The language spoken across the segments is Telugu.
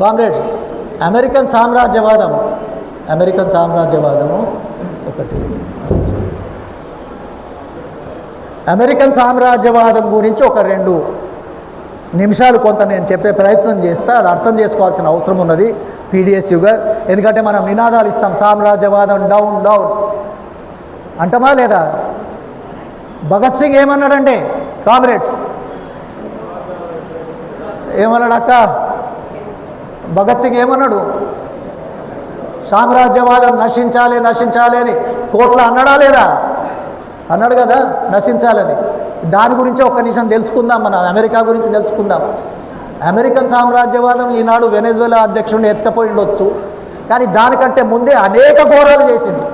కామ్రేడ్స్ అమెరికన్ సామ్రాజ్యవాదం. అమెరికన్ సామ్రాజ్యవాదము ఒకటి. అమెరికన్ సామ్రాజ్యవాదం గురించి ఒక రెండు నిమిషాలు కొంత నేను చెప్పే ప్రయత్నం చేస్తా అది అర్థం చేసుకోవాల్సిన అవసరం ఉన్నది పీడిఎస్యుగా ఎందుకంటే మనం నినాదాలు ఇస్తాం సామ్రాజ్యవాదం డౌన్ డౌన్. అంటమా లేదా? భగత్ సింగ్ ఏమన్నాడంటే కామ్రేడ్స్. ఏమన్నాడు అక్క భగత్ సింగ్ ఏమన్నాడు? సామ్రాజ్యవాదం నశించాలి నశించాలి అని కోట్ల అన్నాడా లేదా? అన్నాడు కదా నశించాలని. దాని గురించి ఒక్క నిమిషం తెలుసుకుందాం మనం అమెరికా గురించి తెలుసుకుందాం. అమెరికన్ సామ్రాజ్యవాదం ఈనాడు వెనెజువెలా అధ్యక్షుడిని ఎత్తుకపోయి ఉండొచ్చు కానీ దానికంటే ముందే అనేక ఘోరాలు చేసింది.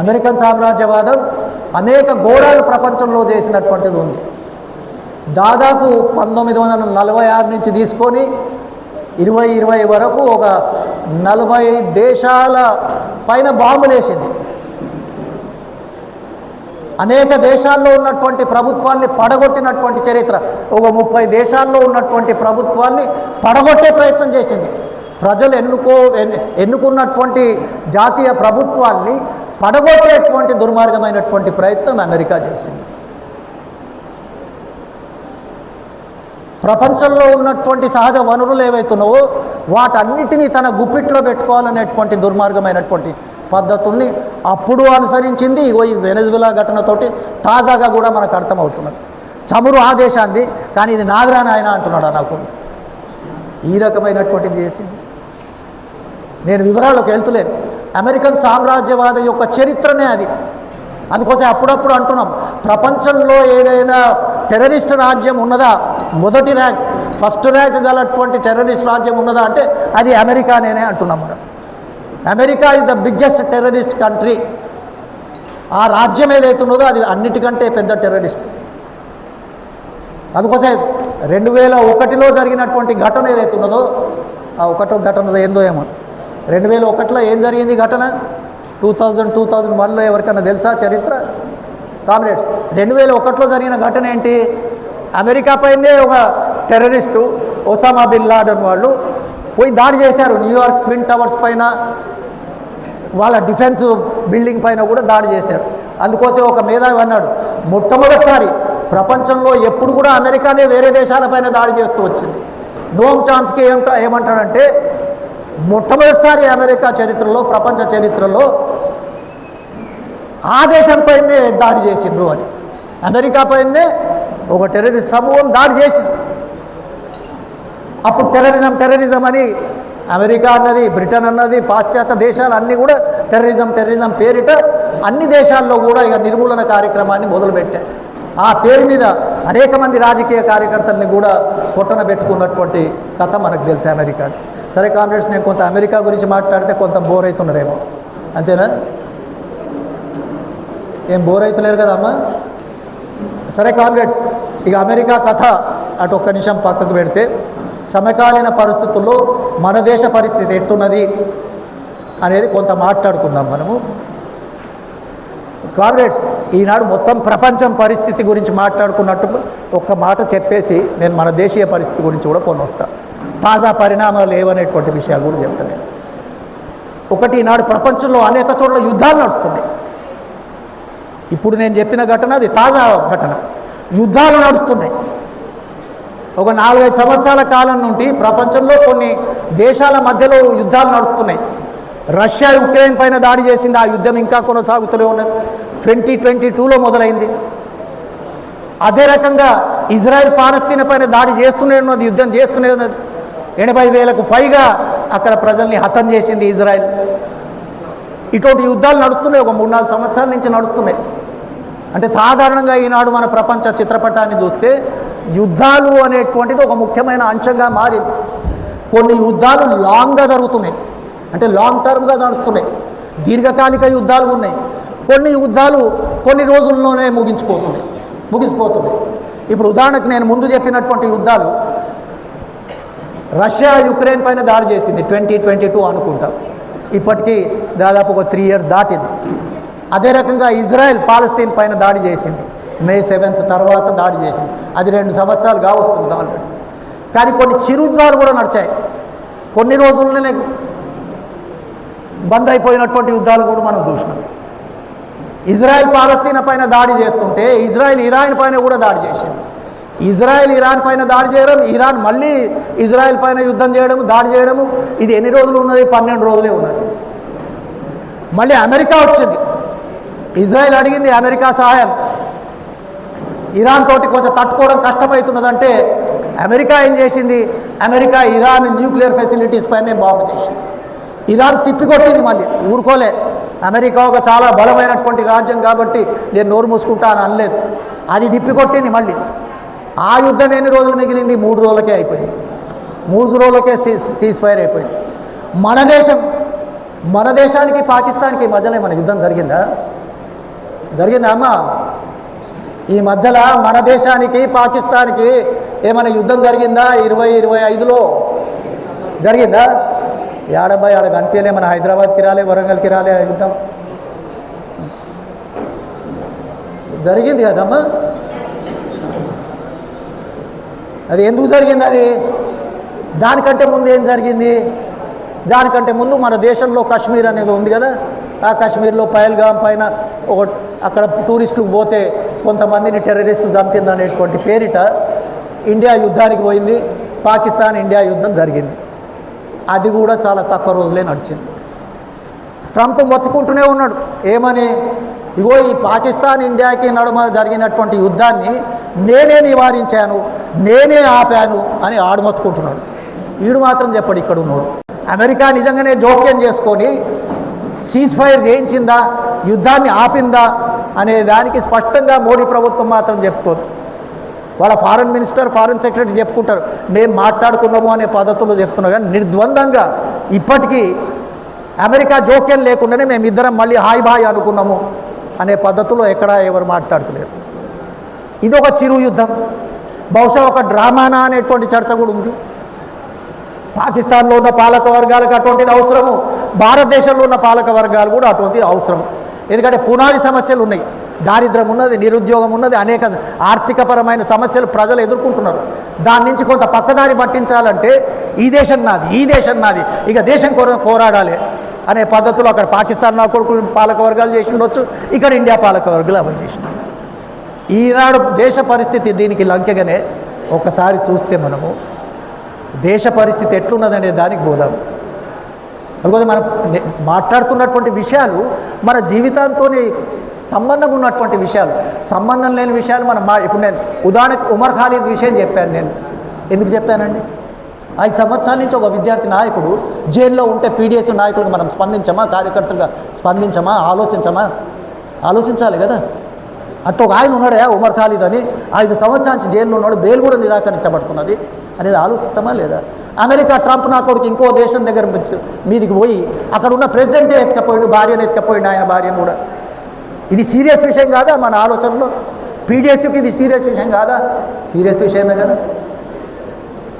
అమెరికన్ సామ్రాజ్యవాదం అనేక ఘోరాలు ప్రపంచంలో చేసినటువంటిది ఉంది. దాదాపు పంతొమ్మిది వందల నలభై ఆరు నుంచి తీసుకొని ఇరవై ఇరవై వరకు ఒక నలభై దేశాల పైన బాంబులేసింది అనేక దేశాల్లో ఉన్నటువంటి ప్రభుత్వాన్ని పడగొట్టినటువంటి చరిత్ర ఒక ముప్పై దేశాల్లో ఉన్నటువంటి ప్రభుత్వాన్ని పడగొట్టే ప్రయత్నం చేసింది. ప్రజలు ఎన్నుకో ఎన్నుకున్నటువంటి జాతీయ ప్రభుత్వాల్ని పడగొట్టేటువంటి దుర్మార్గమైనటువంటి ప్రయత్నం అమెరికా చేసింది. ప్రపంచంలో ఉన్నటువంటి సహజ వనరులు ఏవైతున్నావో వాటన్నిటినీ తన గుప్పిట్లో పెట్టుకోవాలనేటువంటి దుర్మార్గమైనటువంటి పద్ధతుల్ని అప్పుడు అనుసరించింది ఇగో ఈ వెనజులా ఘటనతోటి తాజాగా కూడా మనకు అర్థమవుతున్నది. చమురు ఆదేశాంది కానీ ఇది నాదిరా నాయన అంటున్నాడు నాకు ఈ రకమైనటువంటిది చేసింది. నేను వివరాలకు వెళ్తులేను అమెరికన్ సామ్రాజ్యవాద యొక్క చరిత్రనే అది. అందుకోసం అప్పుడప్పుడు అంటున్నాం ప్రపంచంలో ఏదైనా టెర్రరిస్ట్ రాజ్యం ఉన్నదా? మొదటి ర్యాంక్ ఫస్ట్ ర్యాంక్ గలటువంటి టెర్రరిస్ట్ రాజ్యం ఉన్నదా అంటే అది అమెరికానేనే అంటున్నాం మనం. America is the biggest terrorist country ఆ రాజ్యం ఏదైతే ఉన్నదో అది అన్నిటికంటే పెద్ద టెర్రరిస్ట్. అందుకోసం రెండు వేల ఒకటిలో జరిగినటువంటి ఘటన ఏదైతే ఉన్నదో ఆ ఒకటో ఘటన ఏందో ఏమో. రెండు వేల ఒకటిలో ఏం జరిగింది ఘటన? టూ థౌజండ్ టూ థౌజండ్ వన్లో ఎవరికైనా తెలుసా చరిత్ర? కామ్రేడ్స్ రెండు వేల ఒకటిలో జరిగిన ఘటన ఏంటి? అమెరికా పైనే ఒక టెర్రరిస్టు ఒసామా బిన్ లాడన్ వాళ్ళు పోయి దాడి చేశారు. న్యూయార్క్ ట్విన్ టవర్స్ పైన వాళ్ళ డిఫెన్స్ బిల్డింగ్ పైన కూడా దాడి చేశారు. అందుకోసం ఒక మేధావి అన్నాడు మొట్టమొదటిసారి ప్రపంచంలో ఎప్పుడు కూడా అమెరికానే వేరే దేశాలపైన దాడి చేస్తూ వచ్చింది. నోమ్ చాన్స్కి ఏమంట ఏమంటాడంటే మొట్టమొదటిసారి అమెరికా చరిత్రలో ప్రపంచ చరిత్రలో ఆ దేశంపైనే దాడి చేసిండ్రు అని. అమెరికా పైనే ఒక టెర్రరిస్ట్ సమూహం దాడి చేసింది. అప్పుడు టెర్రరిజం టెర్రరిజం అని అమెరికా అన్నది బ్రిటన్ అన్నది పాశ్చాత్య దేశాలు అన్నీ కూడా టెర్రరిజం టెర్రరిజం పేరిట అన్ని దేశాల్లో కూడా ఇక నిర్మూలన కార్యక్రమాన్ని మొదలుపెట్టారు ఆ పేరు మీద అనేక మంది రాజకీయ కార్యకర్తల్ని కూడా పొట్టన పెట్టుకున్నటువంటి కథ మనకు తెలుసు అమెరికా సరే కామ్రేడ్స్ నేను కొంత అమెరికా గురించి మాట్లాడితే కొంత బోర్ అవుతున్నారేమో. అంతేనా? ఏం బోర్ అవుతలేరు కదమ్మా సరే కామ్రేడ్స్ ఇక అమెరికా కథ అటు ఒక్క నిమిషం పక్కకు పెడితే సమకాలీన పరిస్థితుల్లో మన దేశ పరిస్థితి ఎట్టున్నది అనేది కొంత మాట్లాడుకుందాం మనము. కామ్రేడ్స్ ఈనాడు మొత్తం ప్రపంచం పరిస్థితి గురించి మాట్లాడుకున్నట్టు ఒక్క మాట చెప్పేసి నేను మన దేశీయ పరిస్థితి గురించి కూడా కొన్ని తాజా పరిణామాలు ఏవనేటువంటి విషయాలు కూడా చెప్తాను ఒకటి ఈనాడు ప్రపంచంలో అనేక చోట్ల యుద్ధాలు నడుస్తున్నాయి. ఇప్పుడు నేను చెప్పిన ఘటన అది తాజా ఘటన. యుద్ధాలు నడుస్తున్నాయి. ఒక నాలుగైదు సంవత్సరాల కాలం నుండి ప్రపంచంలో కొన్ని దేశాల మధ్యలో యుద్ధాలు నడుస్తున్నాయి. రష్యా యుక్రెయిన్ పైన దాడి చేసింది ఆ యుద్ధం ఇంకా కొనసాగుతూనే ఉన్నది. ట్వంటీ ట్వంటీ టూలో మొదలైంది. అదే రకంగా ఇజ్రాయెల్ పాలస్తీన పైన దాడి చేస్తూనే ఉన్నది యుద్ధం చేస్తూనే ఉన్నది. ఎనభై వేలకు పైగా అక్కడ ప్రజల్ని హతం చేసింది ఇజ్రాయెల్. ఇటువంటి యుద్ధాలు నడుస్తున్నాయి ఒక మూడు నాలుగు సంవత్సరాల నుంచి నడుస్తున్నాయి. అంటే సాధారణంగా ఈనాడు మన ప్రపంచ చిత్రపటాన్ని చూస్తే యుద్ధాలు అనేటువంటిది ఒక ముఖ్యమైన అంశంగా మారింది. కొన్ని యుద్ధాలు లాంగ్గా జరుగుతున్నాయి. అంటే లాంగ్ టర్మ్గా నడుస్తున్నాయి. దీర్ఘకాలిక యుద్ధాలు ఉన్నాయి. కొన్ని యుద్ధాలు కొన్ని రోజుల్లోనే ముగించిపోతున్నాయి. ముగిసిపోతున్నాయి. ఇప్పుడు ఉదాహరణకు నేను ముందు చెప్పినటువంటి యుద్ధాలు రష్యా యుక్రెయిన్ పైన దాడి చేసింది ట్వంటీ ట్వంటీ టూ అనుకుంటాం. ఇప్పటికీ దాదాపు ఒక త్రీ ఇయర్స్ దాటింది. అదే రకంగా ఇజ్రాయెల్ పాలస్తీన్ పైన దాడి చేసింది. మే సెవెంత్ తర్వాత దాడి చేసింది. అది రెండు సంవత్సరాలు కావస్తుంది ఆల్రెడీ కానీ కొన్ని చిరుద్దాలు కూడా నడిచాయి. కొన్ని రోజుల్లోనే బంద్ అయిపోయినటువంటి యుద్ధాలు కూడా మనం చూసినాం. ఇజ్రాయెల్ పాలస్తీన్ పైన దాడి చేస్తుంటే ఇజ్రాయెల్ ఇరాన్ పైన కూడా దాడి చేసింది. ఇజ్రాయెల్ ఇరాన్ పైన దాడి చేయడం ఇరాన్ మళ్ళీ ఇజ్రాయెల్ పైన యుద్ధం చేయడము దాడి చేయడము ఇది ఎన్ని రోజులు ఉన్నది? పన్నెండు రోజులే ఉన్నది. మళ్ళీ అమెరికా వచ్చింది. ఇజ్రాయెల్ అడిగింది అమెరికా సహాయం. ఇరాన్ తోటి కొంచెం తట్టుకోవడం కష్టమవుతున్నదంటే అమెరికా ఏం చేసింది? అమెరికా ఇరాన్ న్యూక్లియర్ ఫెసిలిటీస్ పైనే బాంబు చేసింది. ఇరాన్ తిప్పికొట్టింది మళ్ళీ ఊరుకోలే. అమెరికా ఒక చాలా బలమైనటువంటి రాజ్యం కాబట్టి నేను నోరు మూసుకుంటా అని అనలేదు. అది తిప్పికొట్టింది మళ్ళీ. ఆ యుద్ధం ఎన్ని రోజులు మిగిలింది? మూడు రోజులకే అయిపోయింది. మూడు రోజులకే సీజ్ సీజ్ ఫైర్ అయిపోయింది. మన దేశం మన దేశానికి పాకిస్తాన్కి మధ్యలో మన యుద్ధం జరిగిందా? జరిగిందా అమ్మా? ఈ మధ్యలో మన దేశానికి పాకిస్తాన్కి ఏమైనా యుద్ధం జరిగిందా? ఇరవై ఇరవై ఐదులో జరిగిందా? ఏడబ్బాయి ఆడ కనిపించలే మన హైదరాబాద్కి రాలే వరంగల్కి రాలే ఆ యుద్ధం. జరిగింది కదమ్మా? అది ఎందుకు జరిగింది అది? దానికంటే ముందు ఏం జరిగింది? దానికంటే ముందు మన దేశంలో కాశ్మీర్ అనేది ఉంది కదా. ఆ కాశ్మీర్లో పైల్గాం పైన ఒక అక్కడ టూరిస్టులు పోతే కొంతమందిని టెర్రరిస్టులు చంపింది అనేటువంటి పేరిట ఇండియా యుద్ధానికి పోయింది. పాకిస్తాన్ ఇండియా యుద్ధం జరిగింది. అది కూడా చాలా తక్కువ రోజులే నడిచింది. ట్రంప్ మొత్తుకుంటూనే ఉన్నాడు. ఏమని? ఇగో ఈ పాకిస్తాన్ ఇండియాకి నడుమ జరిగినటువంటి యుద్ధాన్ని నేనే నివారించాను నేనే ఆపాను అని ఆడు వీడు మాత్రం చెప్పాడు ఇక్కడ ఉన్నాడు అమెరికా నిజంగానే జోక్యం చేసుకొని సీజ్ ఫైర్ చేయించిందా యుద్ధాన్ని ఆపిందా అనే దానికి స్పష్టంగా మోడీ ప్రభుత్వం మాత్రం చెప్పుకోదు. వాళ్ళ ఫారెన్ మినిస్టర్ ఫారెన్ సెక్రటరీ చెప్పుకుంటారు మేము మాట్లాడుకున్నాము అనే పద్ధతులు చెప్తున్నారు. కానీ నిర్ద్వందంగా ఇప్పటికీ అమెరికా జోక్యం లేకుండానే మేము ఇద్దరం మళ్ళీ హాయ్ బాయ్ అనుకున్నాము అనే పద్ధతిలో ఎక్కడా ఎవరు మాట్లాడుతులేరు. ఇది ఒక చిరు యుద్ధం బహుశా ఒక డ్రామానా అనేటువంటి చర్చ కూడా ఉంది. పాకిస్తాన్లో ఉన్న పాలక వర్గాలకు అటువంటిది అవసరము. భారతదేశంలో ఉన్న పాలక వర్గాలు కూడా అటువంటిది అవసరం ఎందుకంటే పునాది సమస్యలు ఉన్నాయి. దారిద్రం ఉన్నది నిరుద్యోగం ఉన్నది అనేక ఆర్థికపరమైన సమస్యలు ప్రజలు ఎదుర్కొంటున్నారు. దాని నుంచి కొంత పక్కదారి పట్టించాలంటే ఈ దేశం నాది ఈ దేశం నాది ఇక దేశం కోర పోరాడాలి అనే పద్ధతిలో అక్కడ పాకిస్తాన్ నా కొడుకులు పాలక వర్గాలు చేసి ఉండొచ్చు ఇక్కడ ఇండియా పాలక వర్గాలు అమలు చేసిన ఈనాడు దేశ పరిస్థితి దీనికి లంకెగానే ఒకసారి చూస్తే మనము దేశ పరిస్థితి ఎట్లున్నదనే దానికి పోదాం అందుకోసం మనం మాట్లాడుతున్నటువంటి విషయాలు మన జీవితంతో సంబంధం ఉన్నటువంటి విషయాలు సంబంధం లేని విషయాలు మనం మా ఇప్పుడు నేను ఉదాహరణకు ఉమర్ ఖాళీద్ విషయం చెప్పాను నేను. ఎందుకు చెప్పానండి? ఐదు సంవత్సరాల నుంచి ఒక విద్యార్థి నాయకుడు జైల్లో ఉంటే పీడిఎస్ నాయకులకు మనం స్పందించమా? కార్యకర్తలుగా స్పందించమా? ఆలోచించమా? ఆలోచించాలి కదా. అట్టు ఒక ఆయన ఉన్నాడే ఉమర్ ఖాళీద్ అని. ఐదు సంవత్సరాల నుంచి జైల్లో ఉన్నాడు బెయిల్ కూడా నిరాకరించబడుతున్నది. అనేది ఆలోచిస్తామా లేదా? అమెరికా ట్రంప్ నా కొడుకు ఇంకో దేశం దగ్గర మీదికి పోయి అక్కడ ఉన్న ప్రెసిడెంటే ఎత్తుకపోయిండు భార్యను ఎత్తుకపోయిండు ఆయన భార్యను కూడా. ఇది సీరియస్ విషయం కాదా మన ఆలోచనలో? పీడిఎస్కి ఇది సీరియస్ విషయం కాదా? సీరియస్ విషయమే కదా.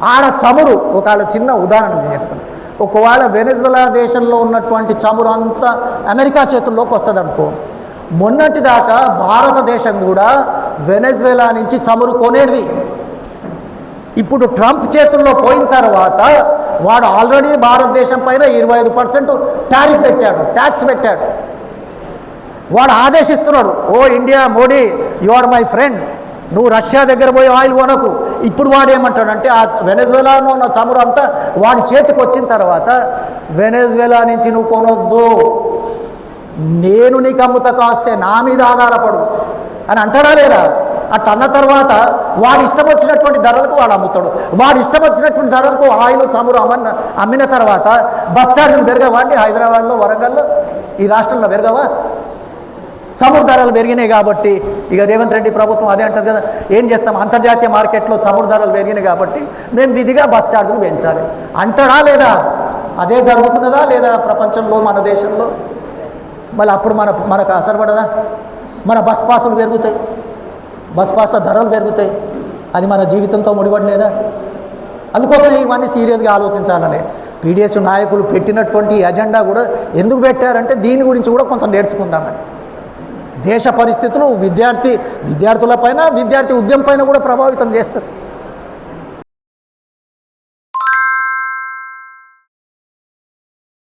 ఆడ చమురు ఒకవేళ చిన్న ఉదాహరణ నేను చెప్తాను. ఒకవేళ వెనజులా దేశంలో ఉన్నటువంటి చమురు అంతా అమెరికా చేతుల్లోకి వస్తుంది అనుకో మొన్నటి దాకా భారతదేశం కూడా వెనెజ్వేలా నుంచి చమురు కొనేది. ఇప్పుడు ట్రంప్ చేతుల్లో పోయిన తర్వాత వాడు ఆల్రెడీ భారతదేశం పైన ఇరవై ఐదు పర్సెంట్ ట్యారిఫ్ పెట్టాడు ట్యాక్స్ పెట్టాడు. వాడు ఆదేశిస్తున్నాడు ఓ India Modi you are my friend నువ్వు రష్యా దగ్గర పోయి ఆయిల్ కొనకు. ఇప్పుడు వాడు ఏమంటాడంటే ఆ వెనెజువేలాలో ఉన్న చమురు అంతా వాడి చేతికి వచ్చిన తర్వాత వెనెజువేలా నుంచి నువ్వు కొనొద్దు. నేను నీకు అమ్ముత కాస్తే నా మీద ఆధారపడు అని అంటాడా లేదా? అట్ అన్న తర్వాత వాడు ఇష్టం వచ్చినటువంటి ధరలకు వాడు అమ్ముతాడు. వాడు ఇష్టం వచ్చినటువంటి ధరలకు ఆయిల్ చమురు అమ్మన్న అమ్మిన తర్వాత బస్ ఛార్జీలు పెరగవా అండి? హైదరాబాద్లో వరంగల్లో? ఈ రాష్ట్రంలో పెరగవా? చమురు ధరలు పెరిగినాయి కాబట్టి ఇక రేవంత్ రెడ్డి ప్రభుత్వం అదే అంటుంది కదా ఏం చేస్తాం? అంతర్జాతీయ మార్కెట్లో చమురు ధరలు పెరిగినాయి కాబట్టి మేము విధిగా బస్ ఛార్జీలు పెంచాలి. అంటాడా లేదా? అదే జరుగుతున్నదా లేదా ప్రపంచంలో మన దేశంలో? మళ్ళీ అప్పుడు మన మనకు అసలు పడదా? మన బస్ పాసులు పెరుగుతాయి. బస్ పాస్ల ధరలు పెరుగుతాయి. అది మన జీవితంతో ముడిపడలేదా? అందుకోసం ఇవన్నీ సీరియస్గా ఆలోచించాలని. పీడిఎస్ నాయకులు పెట్టినటువంటి ఎజెండా కూడా ఎందుకు పెట్టారంటే దీని గురించి కూడా కొంత నేర్చుకుందామని. దేశ పరిస్థితులు విద్యార్థి విద్యార్థులపైన విద్యార్థి ఉద్యమం పైన కూడా ప్రభావితం చేస్తుంది